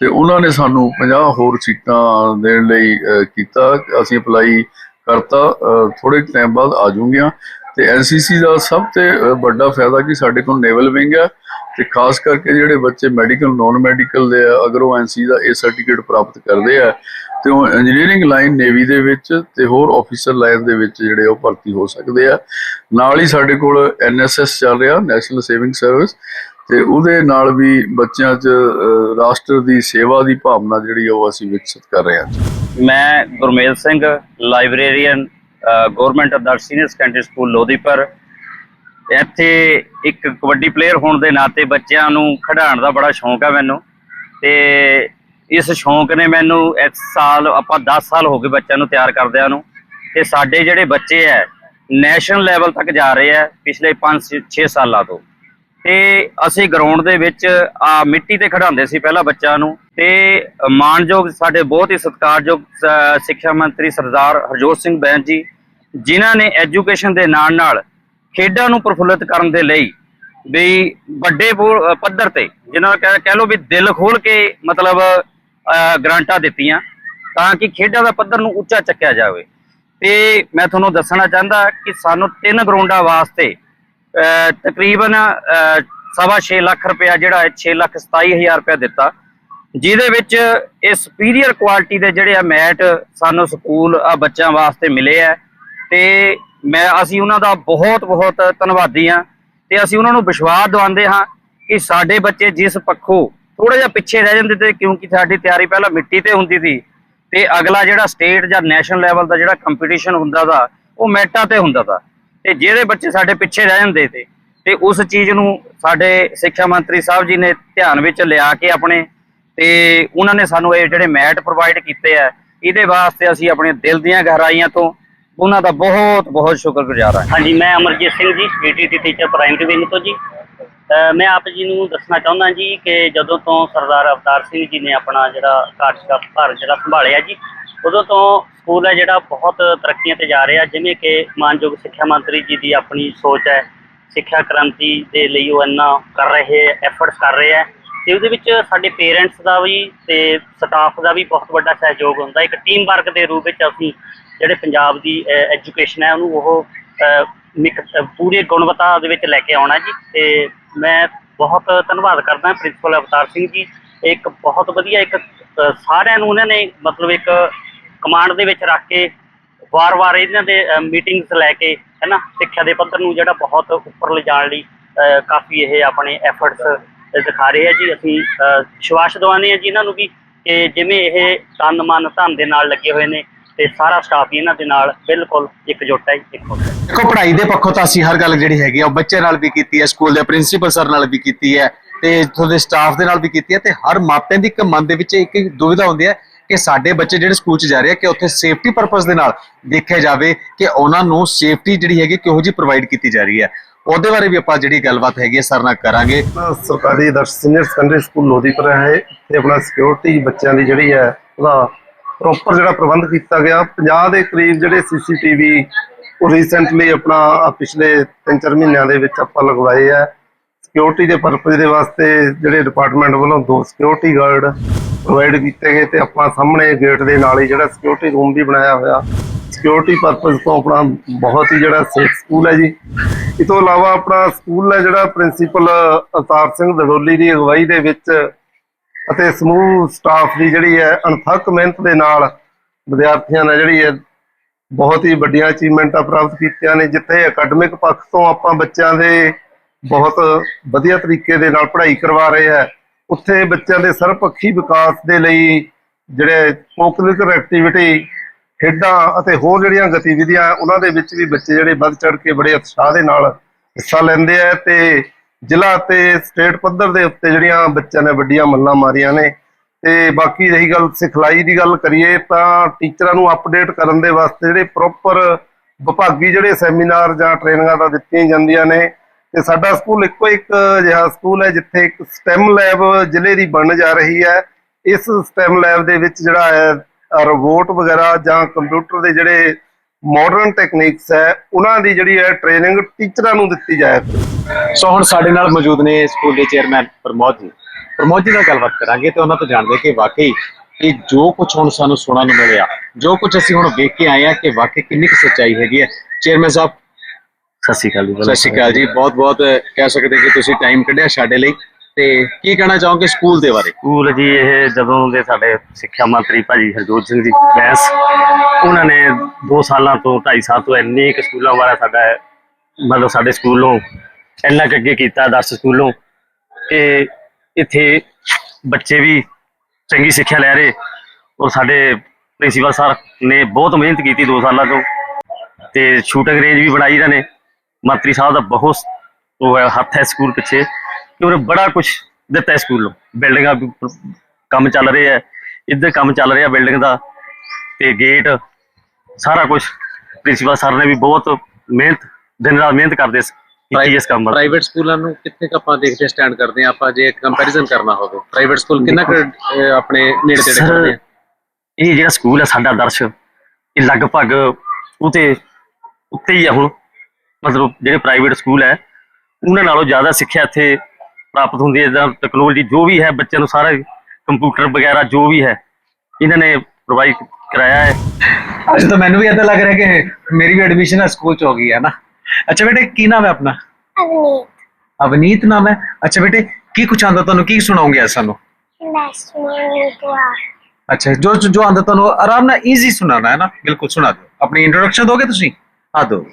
ਤੇ ਉਹਨਾਂ ਨੇ ਸਾਨੂੰ 50 ਹੋਰ ਸੀਟਾਂ ਦੇਣ ਲਈ ਕੀਤਾ। ਅਸੀਂ ਅਪਲਾਈ ਕਰਤਾ ਥੋੜੇ ਟਾਈਮ ਬਾਅਦ ਆ ਜਾਊਗੀਆਂ। ਤੇ ਐਨਸੀਸੀ ਦਾ ਸਭ ਤੋਂ ਵੱਡਾ ਫਾਇਦਾ ਕਿ ਸਾਡੇ ਕੋਲ ਨੇਵਲ ਵਿੰਗ ਹੈ ਤੇ ਖਾਸ ਕਰਕੇ ਜਿਹੜੇ ਬੱਚੇ ਮੈਡੀਕਲ ਨਾਨ ਮੈਡੀਕਲ ਦੇ ਆ, ਅਗਰ ਉਹ ਐਨਸੀ ਦਾ ਇਹ ਸਰਟੀਫਿਕੇਟ ਪ੍ਰਾਪਤ ਕਰਦੇ ਆ, ਤੇ ਉਹ ਇੰਜੀਨੀਅਰਿੰਗ ਲਾਈਨ ਨੇਵੀ ਦੇ ਵਿੱਚ ਤੇ ਹੋਰ ਆਫੀਸਰ ਲਾਈਨ ਦੇ ਵਿੱਚ ਜਿਹੜੇ ਉਹ ਭਰਤੀ ਹੋ ਸਕਦੇ ਆ। ਨਾਲ ਹੀ ਸਾਡੇ ਕੋਲ ਐਨਐਸਐਸ ਚੱਲ ਰਿਹਾ ਨੈਸ਼ਨਲ ਸੇਵਿੰਗ ਸਰਵਿਸ ਤੇ ਉਹਦੇ ਨਾਲ ਵੀ ਬੱਚਿਆਂ 'ਚ ਰਾਸ਼ਟਰ ਦੀ ਸੇਵਾ ਦੀ ਭਾਵਨਾ ਜਿਹੜੀ ਆ, ਉਹ ਅਸੀਂ ਵਿਕਸਿਤ ਕਰ ਰਹੇ ਹਾਂ। ਮੈਂ Gurmel Singh, librarian government Adarsh senior secondary school Lodhipur ਇੱਥੇ ਇੱਕ ਕਬੱਡੀ ਪਲੇਅਰ ਹੋਣ ਦੇ ਨਾਤੇ ਬੱਚਿਆਂ ਨੂੰ ਖਿਡਾਉਣ ਦਾ ਬੜਾ ਸ਼ੌਂਕ ਹੈ ਮੈਨੂੰ। ਤੇ ਇਸ ਸ਼ੌਂਕ ਨੇ ਮੈਨੂੰ ਇਸ ਸਾਲ, ਆਪਾਂ 10 ਸਾਲ ਹੋ ਗਏ ਬੱਚਿਆਂ ਨੂੰ ਤਿਆਰ ਕਰਦਿਆਂ ਨੂੰ। ਤੇ ਸਾਡੇ ਜਿਹੜੇ ਬੱਚੇ ਐ ਨੈਸ਼ਨਲ ਲੈਵਲ ਤੱਕ ਜਾ ਰਹੇ ਐ ਪਿਛਲੇ 5 6 ਸਾਲਾਂ ਤੋਂ। ਤੇ ਅਸੀਂ ਗਰਾਊਂਡ ਦੇ ਵਿੱਚ ਆ ਮਿੱਟੀ ਤੇ ਖੜਾਉਂਦੇ ਸੀ ਪਹਿਲਾਂ ਬੱਚਿਆਂ ਨੂੰ। ਤੇ ਮਾਨਯੋਗ ਸਾਡੇ ਬਹੁਤ ਹੀ ਸਤਿਕਾਰਯੋਗ ਸਿੱਖਿਆ ਮੰਤਰੀ ਸਰਦਾਰ ਹਰਜੋਤ ਸਿੰਘ ਬੈਂਸ ਜੀ ਜਿਨ੍ਹਾਂ ਨੇ ਐਜੂਕੇਸ਼ਨ ਦੇ ਨਾਲ ਨਾਲ ਖੇਡਾਂ ਨੂੰ ਪ੍ਰਫੁੱਲਿਤ ਕਰਨ ਦੇ ਲਈ ਵੀ ਵੱਡੇ ਪੋ- ਪੱਧਰ ਤੇ ਜਿਹਨਾਂ ਦਾ ਕਹਿ ਕਹਿ ਲਓ ਵੀ ਦਿਲ ਖੋਲ ਕੇ ਮਤਲਬ ਅ, ਗ੍ਰਾਂਟਾਂ ਦਿੱਤੀਆਂ ਤਾਂ ਕਿ ਖੇਡਾਂ ਦਾ ਪੱਧਰ ਨੂੰ ਉੱਚਾ ਚੱਕਿਆ ਜਾਵੇ। ਤੇ ਮੈਂ ਤੁਹਾਨੂੰ ਦੱਸਣਾ ਚਾਹੁੰਦਾ ਕਿ ਸਾਨੂੰ ਤਿੰਨ ਗਰਾਊਂਡਾਂ ਵਾਸਤੇ ਤਕਰੀਬਨ ਸਵਾ 6 ਲੱਖ ਰੁਪਇਆ ਜਿਹੜਾ ਹੈ 6 ਲੱਖ 27 ਹਜ਼ਾਰ ਰੁਪਇਆ ਦਿੱਤਾ। ਜਿਹਦੇ ਵਿੱਚ ਇਹ ਸੁਪੀਰੀਅਰ ਕੁਆਲਿਟੀ ਦੇ ਜਿਹੜੇ ਆ ਮੈਟ ਸਾਨੂੰ ਸਕੂਲ, ਆ ਬੱਚਿਆਂ ਵਾਸਤੇ ਮਿਲੇ ਆ। ਤੇ ਮੈਂ, ਅਸੀਂ ਉਹਨਾਂ ਦਾ ਬਹੁਤ ਬਹੁਤ ਧੰਨਵਾਦੀ ਆ ਤੇ ਅਸੀਂ ਉਹਨਾਂ ਨੂੰ ਵਿਸ਼ਵਾਸ ਦਿਵਾਉਂਦੇ ਹਾਂ ਕਿ ਸਾਡੇ ਬੱਚੇ ਜਿਸ ਪੱਖੋਂ ਥੋੜਾ ਜਿਹਾ ਪਿੱਛੇ ਰਹਿ ਜਾਂਦੇ ਤੇ ਕਿਉਂਕਿ ਸਾਡੀ ਤਿਆਰੀ ਪਹਿਲਾਂ ਮਿੱਟੀ ਤੇ ਹੁੰਦੀ ਸੀ ਤੇ ਅਗਲਾ ਜਿਹੜਾ ਸਟੇਟ ਜਾਂ ਨੈਸ਼ਨਲ ਲੈਵਲ ਦਾ ਜਿਹੜਾ ਕੰਪੀਟੀਸ਼ਨ ਹੁੰਦਾ ਦਾ ਉਹ ਮੈਟਾ ਤੇ ਹੁੰਦਾ ਦਾ ਤੇ ਜਿਹੜੇ ਬੱਚੇ ਸਾਡੇ ਪਿੱਛੇ ਰਹਿ ਜਾਂਦੇ ਤੇ ਤੇ ਉਸ ਚੀਜ਼ ਨੂੰ ਸਾਡੇ ਸਿੱਖਿਆ ਮੰਤਰੀ ਸਾਹਿਬ ਜੀ ਨੇ ਧਿਆਨ ਵਿੱਚ ਲਿਆ ਕੇ ਆਪਣੇ, ਤੇ ਉਹਨਾਂ ਨੇ ਸਾਨੂੰ ਇਹ ਜਿਹੜੇ ਮੈਟ ਪ੍ਰੋਵਾਈਡ ਕੀਤੇ ਆ, ਇਹਦੇ ਵਾਸਤੇ ਅਸੀਂ ਆਪਣੇ ਦਿਲ ਦੀਆਂ ਗਹਿਰਾਈਆਂ ਤੋਂ ਉਹਨਾਂ ਦਾ ਬਹੁਤ ਬਹੁਤ ਸ਼ੁਕਰਗੁਜ਼ਾਰ ਹਾਂ। ਹਾਂਜੀ, ਮੈਂ Amarjit Singh ji ਪੀਟੀਟੀ teacher primary wing ਤੋਂ ਜੀ। ਮੈਂ ਆਪ ਜੀ ਨੂੰ ਦੱਸਣਾ ਚਾਹੁੰਦਾ ਜੀ ਕਿ ਜਦੋਂ ਤੋਂ ਸਰਦਾਰ ਅਵਤਾਰ ਸਿੰਘ ਜੀ ਨੇ ਆਪਣਾ ਜਿਹੜਾ ਕਾਰਜਕਾ ਭਾਰ ਜਿਹੜਾ ਸੰਭਾਲਿਆ ਜੀ, ਉਦੋਂ ਤੋਂ ਸਕੂਲ ਹੈ ਜਿਹੜਾ ਬਹੁਤ ਤਰੱਕੀਆਂ ਤੇ ਜਾ ਰਿਹਾ ਜਿਵੇਂ ਕਿ ਮਾਨਯੋਗ ਸਿੱਖਿਆ ਮੰਤਰੀ ਜੀ ਦੀ ਆਪਣੀ ਸੋਚ ਹੈ ਸਿੱਖਿਆ ਕ੍ਰਾਂਤੀ ਦੇ ਲਈ ਉਹ ਇੰਨਾ ਕਰ ਰਹੇ ਐਫਰਟਸ ਕਰ ਰਹੇ ਹੈ ਤੇ ਉਹਦੇ ਵਿੱਚ ਸਾਡੇ ਪੇਰੈਂਟਸ ਦਾ ਵੀ ਤੇ ਸਟਾਫ ਦਾ ਵੀ ਬਹੁਤ ਵੱਡਾ ਸਹਿਯੋਗ ਹੁੰਦਾ ਇੱਕ ਟੀਮ ਵਰਕ ਦੇ ਰੂਪ ਵਿੱਚ ਅਸੀਂ ਜਿਹੜੇ ਪੰਜਾਬ ਦੀ ਐਜੂਕੇਸ਼ਨ ਹੈ ਉਹਨੂੰ ਉਹ ਅਹ, ਮਿਕ- ਅਹ, ਗੁਣਵੱਤਾ ਦੇ ਵਿੱਚ ਲੈ ਕੇ ਆਉਣਾ ਜੀ ਤੇ ਮੈਂ ਬਹੁਤ ਧੰਨਵਾਦ ਕਰਦਾ ਪ੍ਰਿੰਸੀਪਲ ਅਵਤਾਰ ਸਿੰਘ ਜੀ ਇੱਕ ਬਹੁਤ ਵਧੀਆ ਇੱਕ ਸਾਰਿਆਂ ਨੂੰ ਉਹਨਾਂ ਨੇ ਮਤਲਬ ਇੱਕ ਕਮਾਂਡ ਦੇ ਵਿੱਚ ਰੱਖ ਕੇ ਵਾਰ-ਵਾਰ ਇਹਨਾਂ ਦੇ ਮੀਟਿੰਗਸ ਲੈ ਕੇ, ਹੈਨਾ, ਸਿੱਖਿਆ ਦੇ ਪੱਧਰ ਨੂੰ ਜਿਹੜਾ ਬਹੁਤ ਉੱਪਰ ਲਿਜਾਣ ਲਈ ਕਾਫੀ ਇਹ ਆਪਣੇ ਐਫਰਟਸ ਦਿਖਾ ਰਹੇ ਆ ਜੀ। ਅਸੀਂ ਵਿਸ਼ਵਾਸ ਦਿਵਾਉਂਦੇ ਆ ਜੀ ਇਹਨਾਂ ਨੂੰ ਵੀ ਕਿ ਜਿਵੇਂ ਇਹ ਤਨ, ਮਨ, ਧਨ ਦੇ ਨਾਲ ਲੱਗੇ ਹੋਏ ਨੇ ਤੇ ਸਾਰਾ ਸਟਾਫ ਹੀ ਇਹਨਾਂ ਦੇ ਨਾਲ ਬਿਲਕੁਲ ਇਕਜੁੱਟ ਹੈ ਇੱਕ ਦੇਖੋ। ਪੜ੍ਹਾਈ ਦੇ ਪੱਖੋਂ ਤਾਂ ਅਸੀਂ ਹਰ ਗੱਲ ਜਿਹੜੀ ਹੈਗੀ ਆ, ਉਹ ਬੱਚੇ ਨਾਲ ਵੀ ਕੀਤੀ ਹੈ, ਸਕੂਲ ਦੇ ਪ੍ਰਿੰਸੀਪਲ ਸਰ ਨਾਲ ਵੀ ਕੀਤੀ ਹੈ ਤੇ ਇੱਥੋਂ ਦੇ ਸਟਾਫ ਦੇ ਨਾਲ ਵੀ ਕੀਤੀ ਹੈ ਤੇ ਹਰ ਮਾਪਿਆਂ ਦੀ ਇੱਕ ਮਨ ਦੇ ਵਿੱਚ ਇੱਕ ਦੁਵਿਧਾ ਹੁੰਦੀ ਹੈ। ਕਿ ਸਾਡੇ ਬੱਚੇ ਜਿਹੜੇ ਸਕੂਲ 'ਚ ਜਾ ਰਹੇ ਆ, ਕਿ ਉੱਥੇ ਸੇਫਟੀ ਪਰਪਸ ਦੇ ਨਾਲ ਦੇਖਿਆ ਜਾਵੇ ਕਿ ਉਹਨਾਂ ਨੂੰ ਸੇਫਟੀ ਜਿਹੜੀ ਹੈਗੀ ਕਿਹੋ ਜਿਹੀ ਪ੍ਰੋਵਾਈਡ ਕੀਤੀ ਜਾ ਰਹੀ ਹੈ ਉਹਦੇ ਬਾਰੇ ਵੀ ਆਪਾਂ ਜਿਹੜੀ ਗੱਲਬਾਤ ਹੈਗੀ ਸਰ ਨਾਲ ਕਰਾਂਗੇ। ਸਰਕਾਰੀ Adarsh senior secondary school Lodhipur ਹੈ। ਤੇ ਆਪਣਾ ਸਿਕਿਉਰਿਟੀ ਬੱਚਿਆਂ ਦੀ ਜਿਹੜੀ ਹੈ, ਉਹਦਾ ਪ੍ਰੋਪਰ ਜਿਹੜਾ ਪ੍ਰਬੰਧ ਕੀਤਾ ਗਿਆ। 50 ਦੇ ਕਰੀਬ ਜਿਹੜੇ ਸੀਸੀਟੀਵੀ ਉਹ ਰੀਸੈਂਟਲੀ ਆਪਣਾ ਪਿਛਲੇ 3-4 ਮਹੀਨਿਆਂ ਦੇ ਵਿੱਚ ਆਪਾਂ ਲਗਵਾਏ ਆ। ਸਿਕਿਉਰਿਟੀ ਦੇ ਪਰਪਸ ਦੇ ਵਾਸਤੇ ਜਿਹੜੇ ਡਿਪਾਰਟਮੈਂਟ ਵੱਲੋਂ ਦੋ ਸਿਕਿਉਰਿਟੀ ਗਾਰਡ ਪ੍ਰੋਵਾਈਡ ਕੀਤੇ ਗਏ ਤੇ ਆਪਾਂ ਸਾਹਮਣੇ ਗੇਟ ਦੇ ਨਾਲ ਹੀ ਜਿਹੜਾ ਸਿਕਿਉਰਿਟੀ ਰੂਮ ਵੀ ਬਣਾਇਆ ਹੋਇਆ। ਸਿਕਿਉਰਿਟੀ ਪਰਪਸ ਤੋਂ ਆਪਣਾ ਬਹੁਤ ਹੀ ਜਿਹੜਾ ਸੇਫ ਸਕੂਲ ਹੈ ਜੀ। ਇਸ ਤੋਂ ਇਲਾਵਾ ਆਪਣਾ ਸਕੂਲ ਹੈ ਜਿਹੜਾ ਪ੍ਰਿੰਸੀਪਲ ਅਵਤਾਰ ਸਿੰਘ ਦੜੋਲੀ ਦੀ ਅਗਵਾਈ ਦੇ ਵਿੱਚ ਅਤੇ ਸਮੂਹ ਸਟਾਫ ਦੀ ਜਿਹੜੀ ਹੈ ਅਣਥੱਕ ਮਿਹਨਤ ਦੇ ਨਾਲ ਵਿਦਿਆਰਥੀਆਂ ਨੇ ਜਿਹੜੀ ਹੈ ਬਹੁਤ ਹੀ ਵੱਡੀਆਂ ਅਚੀਵਮੈਂਟਾਂ ਪ੍ਰਾਪਤ ਕੀਤੀਆਂ ਨੇ, ਜਿੱਥੇ ਅਕੈਡਮਿਕ ਪੱਖ ਤੋਂ ਆਪਾਂ ਬੱਚਿਆਂ ਦੇ ਬਹੁਤ ਵਧੀਆ ਤਰੀਕੇ ਦੇ ਨਾਲ ਪੜ੍ਹਾਈ ਕਰਵਾ ਰਹੇ ਹੈ। ਉੱਥੇ ਬੱਚਿਆਂ ਦੇ ਸਰਵਪੱਖੀ ਵਿਕਾਸ ਦੇ ਲਈ ਜਿਹੜੇ ਕੋਕੂਲਰ ਐਕਟੀਵਿਟੀ ਖੇਡਾਂ ਅਤੇ ਹੋਰ ਜਿਹੜੀਆਂ ਗਤੀਵਿਧੀਆਂ ਉਹਨਾਂ ਦੇ ਵਿੱਚ ਵੀ ਬੱਚੇ ਜਿਹੜੇ ਵੱਧ ਚੜ ਕੇ ਬੜੇ ਉਤਸ਼ਾਹ ਦੇ ਨਾਲ ਹਿੱਸਾ ਲੈਂਦੇ ਆ ਤੇ ਜ਼ਿਲ੍ਹਾ ਤੇ ਸਟੇਟ ਪੱਧਰ ਦੇ ਉੱਤੇ ਜਿਹੜੀਆਂ ਬੱਚਿਆਂ ਨੇ ਵੱਡੀਆਂ ਮੱਲਾਂ ਮਾਰੀਆਂ ਨੇ। ਤੇ ਬਾਕੀ ਰਹੀ ਗੱਲ ਸਿਖਲਾਈ ਦੀ ਗੱਲ ਕਰੀਏ ਤਾਂ ਟੀਚਰਾਂ ਨੂੰ ਅਪਡੇਟ ਕਰਨ ਦੇ ਵਾਸਤੇ ਜਿਹੜੇ ਪ੍ਰੋਪਰ ਵਿਭਾਗੀ ਜਿਹੜੇ ਸੈਮੀਨਾਰ ਜਾਂ ਟ੍ਰੇਨਿੰਗਾਂ ਦਾ ਦਿੱਤੀਆਂ ਜਾਂਦੀਆਂ ਨੇ। ਤੇ ਸਾਡਾ ਸਕੂਲ ਇੱਕੋ ਇੱਕ ਅਜਿਹਾ ਸਕੂਲ ਹੈ, ਜਿੱਥੇ ਇੱਕ ਸਟੈਮ ਲੈਬ ਜ਼ਿਲ੍ਹੇ ਦੀ ਬਣਨ ਜਾ ਰਹੀ ਹੈ। ਇਸ ਸਟੈਮ ਲੈਬ ਦੇ ਵਿੱਚ ਜਿਹੜਾ ਹੈ ਰੋਬੋਟ ਵਗੈਰਾ ਜਾਂ ਕੰਪਿਊਟਰ ਦੇ ਜਿਹੜੇ ਮਾਡਰਨ ਟੈਕਨੀਕਸ ਹੈ, ਉਹਨਾਂ ਦੀ ਜਿਹੜੀ ਹੈ ਟ੍ਰੇਨਿੰਗ ਟੀਚਰਾਂ ਨੂੰ ਦਿੱਤੀ ਜਾਏ। ਸੋ ਹੁਣ ਸਾਡੇ ਨਾਲ ਮੌਜੂਦ ਨੇ ਸਕੂਲ ਦੇ ਚੇਅਰਮੈਨ ਪ੍ਰਮੋਦ ਜੀ। ਪ੍ਰਮੋਦ ਜੀ ਨਾਲ ਗੱਲਬਾਤ ਕਰਾਂਗੇ ਤੇ ਉਹਨਾਂ ਤੋਂ ਜਾਣਦੇ ਕਿ ਵਾਕਈ ਇਹ ਜੋ ਕੁਝ ਹੁਣ ਸਾਨੂੰ ਸੁਣਨ ਨੂੰ ਮਿਲਿਆ, ਜੋ ਕੁਝ ਅਸੀਂ ਹੁਣ ਵੇਖ ਕੇ ਆਏ ਆ ਕਿ ਵਾਕਈ ਕਿੰਨੀ ਕੁ ਸੱਚਾਈ ਹੈਗੀ ਹੈ। ਚੇਅਰਮੈਨ ਸਾਹਿਬ ਸਤਿ ਸ਼੍ਰੀ ਅਕਾਲ ਜੀ ਸਤਿ ਸ਼੍ਰੀ ਅਕਾਲ ਜੀ ਬਹੁਤ ਬਹੁਤ ਕਹਿ ਸਕਦੇ ਕਿ ਤੁਸੀਂ ਟਾਈਮ ਕੱਢਿਆ ਸਾਡੇ ਲਈ। ਤੇ ਕੀ ਕਹਿਣਾ ਚਾਹੋਗੇ ਸਕੂਲ ਦੇ ਬਾਰੇ? ਸਕੂਲ ਜੀ ਇਹ ਜਦੋਂ ਦੇ ਸਾਡੇ ਸਿੱਖਿਆ ਮੰਤਰੀ ਭਾਜੀ ਹਰਜੋਤ ਸਿੰਘ ਜੀ ਬੈਂਸ ਉਹਨਾਂ ਨੇ 2 ਸਾਲਾਂ ਤੋਂ 2.5 ਸਾਲ ਤੋਂ ਇੰਨੇ ਕੁ ਸਕੂਲਾਂ ਵਾਲਾ ਸਾਡਾ ਮਤਲਬ ਸਾਡੇ ਸਕੂਲ ਇੰਨਾ ਕੁ ਅੱਗੇ ਕੀਤਾ 10 ਸਕੂਲੋਂ। ਕਿ ਇੱਥੇ ਬੱਚੇ ਵੀ ਚੰਗੀ ਸਿੱਖਿਆ ਲੈ ਰਹੇ। ਔਰ ਸਾਡੇ ਪ੍ਰਿੰਸੀਪਲ ਸਰ ਨੇ ਬਹੁਤ ਮਿਹਨਤ ਕੀਤੀ 2 ਸਾਲਾਂ ਤੋਂ। ਤੇ ਸ਼ੂਟਿੰਗ ਰੇਂਜ ਵੀ ਬਣਾਈ ਇਹਨਾਂ ਨੇ। ਮੰਤਰੀ ਸਾਹਿਬ ਦਾ ਬਹੁਤ ਉਹ ਹੈ ਹੱਥ ਹੈ ਸਕੂਲ ਪਿੱਛੇ ਕਿ ਉਹਨੇ ਬੜਾ ਕੁਝ ਦਿੱਤਾ ਹੈ ਸਕੂਲ। ਨੂੰ ਬਿਲਡਿੰਗਾਂ ਕੰਮ ਚੱਲ ਰਿਹਾ ਹੈ ਇੱਧਰ ਕੰਮ ਚੱਲ ਰਿਹਾ ਬਿਲਡਿੰਗ ਦਾ ਤੇ ਗੇਟ ਸਾਰਾ ਕੁਝ ਪ੍ਰਿੰਸੀਪਲ ਸਰ ਨੇ ਵੀ ਬਹੁਤ ਮਿਹਨਤ ਦਿਨ ਰਾਤ ਮਿਹਨਤ ਕਰਦੇ ਸੀ ਕੀਤੀ ਇਸ ਕੰਮ ਵੱਲ। ਪ੍ਰਾਈਵੇਟ ਸਕੂਲਾਂ ਨੂੰ ਕਿੱਥੇ ਕੁ ਆਪਾਂ ਦੇਖਦੇ ਸਟੈਂਡ ਕਰਦੇ ਆ ਆਪਾਂ ਜੇ ਕੰਪੈਰੀਜ਼ਨ ਕਰਨਾ ਹੋਵੇ ਪ੍ਰਾਈਵੇਟ ਸਕੂਲ ਕਿੰਨਾ ਕੁ, ਆਪਣੇ ਨੇੜੇ ਤੇੜੇ ਕਰਦੇ ਆ ਇਹ ਜਿਹੜਾ ਸਕੂਲ ਹੈ ਸਾਡਾ ਦਰਸ਼ ਇਹ ਲਗਭਗ ਉਤੇ ਉੱਤੇ ਹੀ ਆ ਹੁਣ। ਮਤਲਬ ਜਿਹੜੇ ਪ੍ਰਾਈਵੇਟ ਸਕੂਲ ਹੈ ਉਹਨਾਂ ਨਾਲੋਂ ਜ਼ਿਆਦਾ ਸਿੱਖਿਆ ਇੱਥੇ ਪ੍ਰਾਪਤ ਹੁੰਦੀ ਹੈ। ਜਾਂ ਟੈਕਨੋਲੋਜੀ ਜੋ ਵੀ ਹੈ ਬੱਚਿਆਂ ਨੂੰ ਸਾਰਾ ਕੰਪਿਊਟਰ ਵਗੈਰਾ ਜੋ ਵੀ ਹੈ ਇਹਨਾਂ ਨੇ ਪ੍ਰੋਵਾਈਡ ਕਰਾਇਆ ਹੈ। ਅੱਜ ਤਾਂ ਮੈਨੂੰ ਵੀ ਏਦਾਂ ਲੱਗ ਰਿਹਾ ਕਿ ਮੇਰੀ ਵੀ ਐਡਮਿਸ਼ਨ ਇਸ ਸਕੂਲ ਚ ਹੋ ਗਈ ਹੈ ਨਾ। ਅੱਛਾ ਬੇਟੇ ਕੀ ਨਾਮ ਹੈ ਆਪਣਾ? ਅਵਨੀਤ। ਅਵਨੀਤ ਨਾਮ ਹੈ? ਅੱਛਾ ਬੇਟੇ ਕੀ ਕੁਛ ਆਂਦਾ ਤੁਹਾਨੂੰ? ਕੀ ਸੁਣਾਉਂਗੇ ਅੱਜ ਸਾਨੂੰ? ਅੱਛਾ ਜੋ ਜੋ ਆਂਦਾ ਤੁਹਾਨੂੰ ਆਰਾਮ ਨਾਲ ਈਜ਼ੀ ਸੁਣਾਉਣਾ ਹੈ ਨਾ? ਬਿਲਕੁਲ ਸੁਣਾ ਦਿਓ। ਆਪਣੀ ਇੰਟਰੋਡਕਸ਼ਨ ਦੋਗੇ ਤੁਸੀਂ? ਆ ਦੋ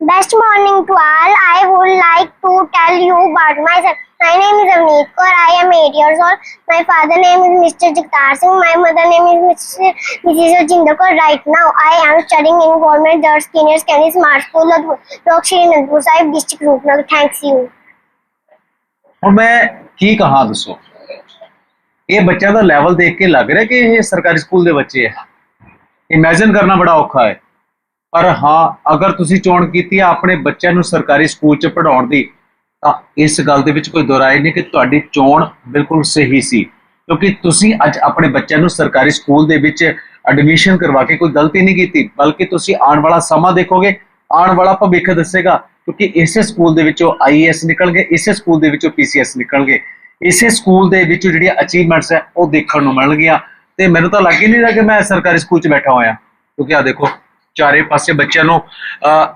Best morning to all. I would like to tell you about myself. My name is Avneet Kaur. I am 8 years old. My father name is Mr. Jagtar Singh. My mother name is Mr. Mrs. Rajinder Kaur. Right now, I am studying in Government Girls Senior Secondary Smart School of Lok Shri Anandpur Sahib District Rupnagar. Thanks you. ਹੁਣ ਮੈਂ ਕੀ ਕਹਾਂ ਦੱਸੋ ਇਹ ਬੱਚਿਆਂ ਦਾ level ਦੇਖ ਕੇ ਲੱਗ ਰਿਹਾ ਕਿ ਇਹ ਸਰਕਾਰੀ ਸਕੂਲ ਦੇ ਬੱਚੇ ਹੈ ਇਮੇਜਿਨ ਕਰਨਾ ਬੜਾ ਔਖਾ ਹੈ ਪਰ ਹਾਂ, ਅਗਰ ਤੁਸੀਂ ਚੋਣ ਕੀਤੀ ਹੈ ਆਪਣੇ ਬੱਚਿਆਂ ਨੂੰ ਸਰਕਾਰੀ ਸਕੂਲ 'ਚ ਪੜਾਉਣ ਦੀ, ਤਾਂ ਇਸ ਗੱਲ ਦੇ ਵਿੱਚ ਕੋਈ ਦੁਰਾਏ ਨਹੀਂ ਕਿ ਤੁਹਾਡੀ ਚੋਣ ਬਿਲਕੁਲ ਸਹੀ ਸੀ। ਕਿਉਂਕਿ ਤੁਸੀਂ ਅੱਜ ਆਪਣੇ ਬੱਚਿਆਂ ਨੂੰ ਸਰਕਾਰੀ ਸਕੂਲ ਦੇ ਵਿੱਚ ਐਡਮਿਸ਼ਨ ਕਰਵਾ ਕੇ ਕੋਈ ਗਲਤੀ ਨਹੀਂ ਕੀਤੀ, ਬਲਕਿ ਤੁਸੀਂ ਆਉਣ ਵਾਲਾ ਸਮਾਂ ਦੇਖੋਗੇ, ਆਉਣ ਵਾਲਾ ਭਵਿੱਖ ਦੱਸੇਗਾ, ਕਿਉਂਕਿ ਇਸੇ ਸਕੂਲ ਦੇ ਵਿੱਚੋਂ ਆਈਏਐਸ ਨਿਕਲਣਗੇ, ਇਸੇ ਸਕੂਲ ਦੇ ਵਿੱਚੋਂ ਪੀਸੀਐਸ ਨਿਕਲਣਗੇ, ਇਸੇ ਸਕੂਲ ਦੇ ਵਿੱਚੋਂ ਜਿਹੜੀਆਂ ਅਚੀਵਮੈਂਟਸ ਹੈ ਉਹ ਦੇਖਣ ਨੂੰ ਮਿਲਣਗੀਆਂ। ਤੇ ਮੈਨੂੰ ਤਾਂ ਲੱਗ ਹੀ ਨਹੀਂ ਰਿਹਾ ਕਿ ਮੈਂ ਸਰਕਾਰੀ ਸਕੂਲ 'ਚ ਬੈਠਾ ਹੋਇਆ। ਕਿਉਂਕਿ ਆ ਦੇਖੋ ਚਾਰੇ ਪਾਸੇ ਬੱਚਿਆਂ ਨੂੰ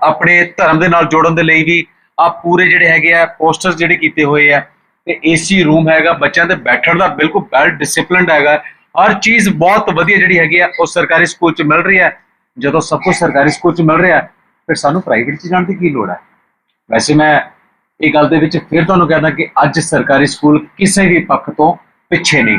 ਆਪਣੇ ਧਰਮ ਦੇ ਨਾਲ ਜੋੜਨ ਦੇ ਲਈ ਵੀ ਆ ਪੂਰੇ ਜਿਹੜੇ ਹੈਗੇ ਆ ਪੋਸਟਰਸ ਜਿਹੜੇ ਕੀਤੇ ਹੋਏ ਆ, ਤੇ ਏਸੀ ਰੂਮ ਹੈਗਾ, ਬੱਚਿਆਂ ਦੇ ਬੈਠਣ ਦਾ ਬਿਲਕੁਲ ਵੈਲ ਡਿਸਪਲਿਨਡ ਹੈਗਾ। ਹਰ ਚੀਜ਼ ਬਹੁਤ ਵਧੀਆ ਜਿਹੜੀ ਹੈਗੀ ਆ, ਉਹ ਸਰਕਾਰੀ ਸਕੂਲ 'ਚ ਮਿਲ ਰਹੀ ਹੈ ਜਦੋਂ ਸਭ ਕੁਝ ਸਰਕਾਰੀ ਸਕੂਲ 'ਚ ਮਿਲ ਰਿਹਾ, ਫਿਰ ਸਾਨੂੰ ਪ੍ਰਾਈਵੇਟ 'ਚ ਜਾਣ ਦੀ ਕੀ ਲੋੜ ਹੈ ਵੈਸੇ ਮੈਂ ਇਹ ਗੱਲ ਦੇ ਵਿੱਚ ਫਿਰ ਤੁਹਾਨੂੰ ਕਹਿੰਦਾ ਕਿ ਅੱਜ ਸਰਕਾਰੀ ਸਕੂਲ ਕਿਸੇ ਵੀ ਪੱਖ ਤੋਂ ਪਿੱਛੇ ਨਹੀਂ।